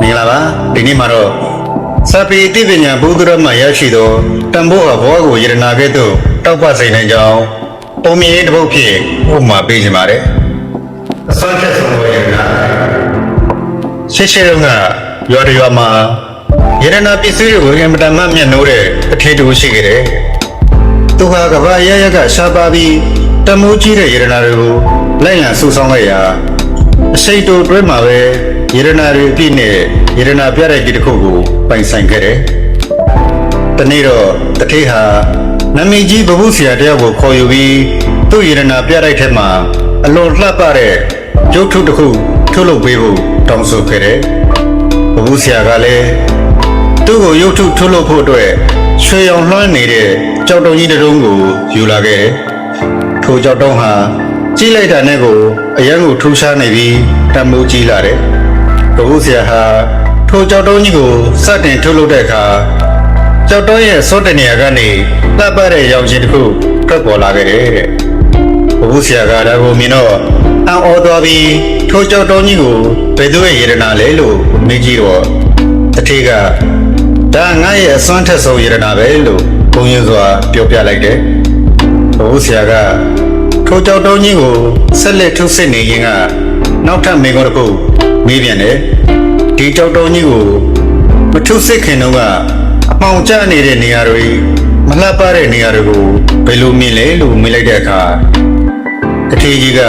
မင်္ဂလာပါဒီနေ့မှာတော့စာပေအသိပညာဘုဒ္ဓရမရရှိသောတန်ဖိုးဟာဘဝကိုယရနာကဲ့သို့တောက်ပစိတ်နိုင်ကြောင်းပုံမြင်တစ်ပုဒ်ဖြင့်ဥပမာပေးခြင်းပါတယ်အစွမ်းထက်ဆုံးသောယရနာရှေ့ရှေ့တုန်းကရွာတရွာမှာယရနာပစ္စည်းတွေကိုအင်မတန်မှမျက်နှိုးတဲ့အထေတူရှိခဲ့တယ်သူဟာကဘာရရကရှားပါပြီးတမိုးကြီးတဲ့ယရနာတွေကိုလိုက်လံစုဆောင်းလိုက်ရာအစိတ်တိုတွဲမှာပဲ ယေရနာတွေအပြည့်နဲ့ယေရနာပြတဲ့ဒီတစ်ခုကိုပိုင်ဆိုင်ခဲ့တယ်။တနေ့တော့တထေးဟာနမည်ကြီးဘဘုဆရာတယောက်ကိုခေါ်ယူပြီးသူ့ယေရနာပြတဲ့ထက်မှာအလွန်လှပတဲ့ရုပ်ထုတစ်ခုထုတ်လုပ်ပေးဖို့တောင်းဆိုခဲ့တယ်။ဘဘုဆရာကလည်းသူ့ကိုရုပ်ထုထုတ်လုပ်ဖို့အတွက်ရွှေရောင်လွှမ်းနေတဲ့ကြောက်တုံကြီးတစ်တုံးကိုယူလာခဲ့တယ်။ထိုကြောက်တုံးဟာကြီးလိုက်တာနဲ့ကိုအရန်ကိုထူးခြားနေပြီးတံမိုးကြီးလာတယ်။ ဘုဟုဆရာဟာထိုကြောက်တုံးကြီးကိုစတင်ထုတ်လုပ်တဲ့အခါကြောက်တုံးရဲ့စောတနေရာကနေတပ်ပတ်တဲ့ရောင်ချင်းတစ်ခုထွက်ပေါ်လာခဲ့တယ်တဲ့။ဘုဟုဆရာကဒါကိုမြင်တော့အံ့ဩသွားပြီးထိုကြောက်တုံးကြီးကိုဘယ်သူရဲ့ယေရနာလဲလို့မေးကြည့်တော့တထေးကဒါငါရဲ့အစွမ်းထက်ဆုံးယေရနာပဲလို့ဘုံရင်စွာပြောပြလိုက်တယ်။ဘုဆရာကထိုကြောက်တုံးကြီးကိုဆက်လက်ထုတ်စစ်နေရင်ကနောက်ထပ်မိကုံးတစ်ခု မေးပြန်တယ်ဒီကြောက်တုံးကြီးကိုမထုတ်စစ်ခင်တော့ကအပေါင်ကျနေတဲ့နေရာတွေမလှပတဲ့နေရာတွေကိုဘယ်လိုမြင်လဲလို့မေးလိုက်တဲ့အခါတထေးကြီးက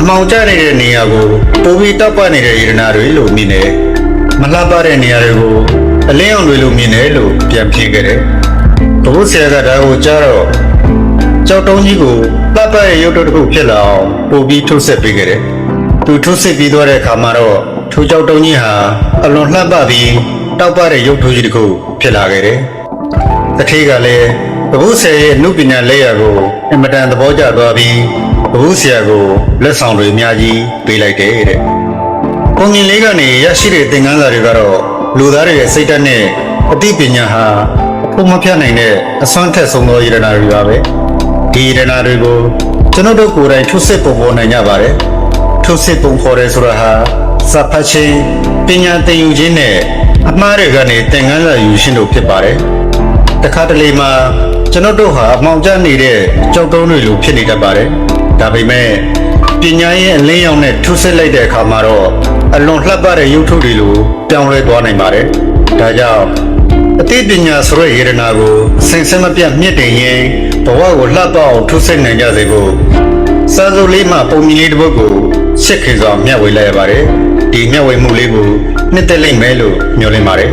အမောင်ကျနေတဲ့နေရာကိုပိုပြီးတောက်ပနေတဲ့ယရနာတွေလို့မြင်တယ်မလှပတဲ့နေရာတွေကိုအလင်းအောင်တွေလို့မြင်တယ်လို့ပြန်ဖြေခဲ့တယ်ဘုဆရာကဒါကိုကြားတော့ကြောက်တုံးကြီးကိုတပ်ပတ်ရဲ့ရုပ်တုတစ်ခုဖြစ်လာအောင်ပို့ပြီးထုတ်ဆက်ပေးခဲ့တယ်။ သူထုတ်ဆက်ပြီးသွားတဲ့အခါမှာတော့ထိုကြောက်တုံးကြီးဟာအလွန်လှပပြီးတောက်ပတဲ့ရုပ်ထုကြီးတစ်ခုဖြစ်လာခဲ့တယ်။တထေးကလည်းဘဘုဆရာရဲ့အမှုပညာလက်ရာကိုအင်မတန်သဘောကျသွားပြီးဘဘုဆရာကိုလက်ဆောင်တွေအများကြီးပေးလိုက်တယ်တဲ့။ပုံမြင်လေးကနေရရှိတဲ့သင်ခန်းစာတွေကတော့လူသားတွေရဲ့စိတ်ဓာတ်နဲ့အသိပညာဟာအဖို့မဖြတ်နိုင်တဲ့အစွမ်းထက်ဆုံးသောယရနာတွေပါပဲ။ဒီရနာတွေကိုကျွန်တော်တို့ကိုယ်တိုင်ထုတ်စစ်ပုံပေါ်နိုင်ကြပါတယ် ထုတ်စစ်ပုံပေါ်တယ်ဆိုတာဟာစာဖတ်ခြင်းပညာသင်ယူခြင်းနဲ့အမှားတွေကနေသင်ခန်းစာယူရှင်းလို့ဖြစ်ပါတယ်တခါတလေမှာကျွန်တော်တို့ဟာအမှောင်ကျနေတဲ့ကြောက်တုံးတွေလိုဖြစ်နေတတ်ပါတယ်ဒါပေမဲ့ပညာရဲ့အလင်းရောင်နဲ့ထုတ်စစ်လိုက်တဲ့အခါမှာတော့အလွန်လှပတဲ့ရုပ်ထုတွေလိုပြောင်းလဲသွားနိုင်ပါတယ်ဒါကြောင့်အသိပညာဆိုတဲ့ယေရနာကိုစင်စင်မပြတ်မြင့်တင်ရင်ဘဝကိုလှပအောင်ထုဆိတ်နိုင်ကြစေဖို့ စာစုပ်လေးမှပုံမြင်လေးတစ်ပုဒ်ကိုရှစ်ခေစွာမျှဝေလိုက်ရပါတယ်ဒီမျှဝေမှုလေးကိုနှစ်သက်လိမ့်မယ်လို့မျှော်လင့်ပါတယ်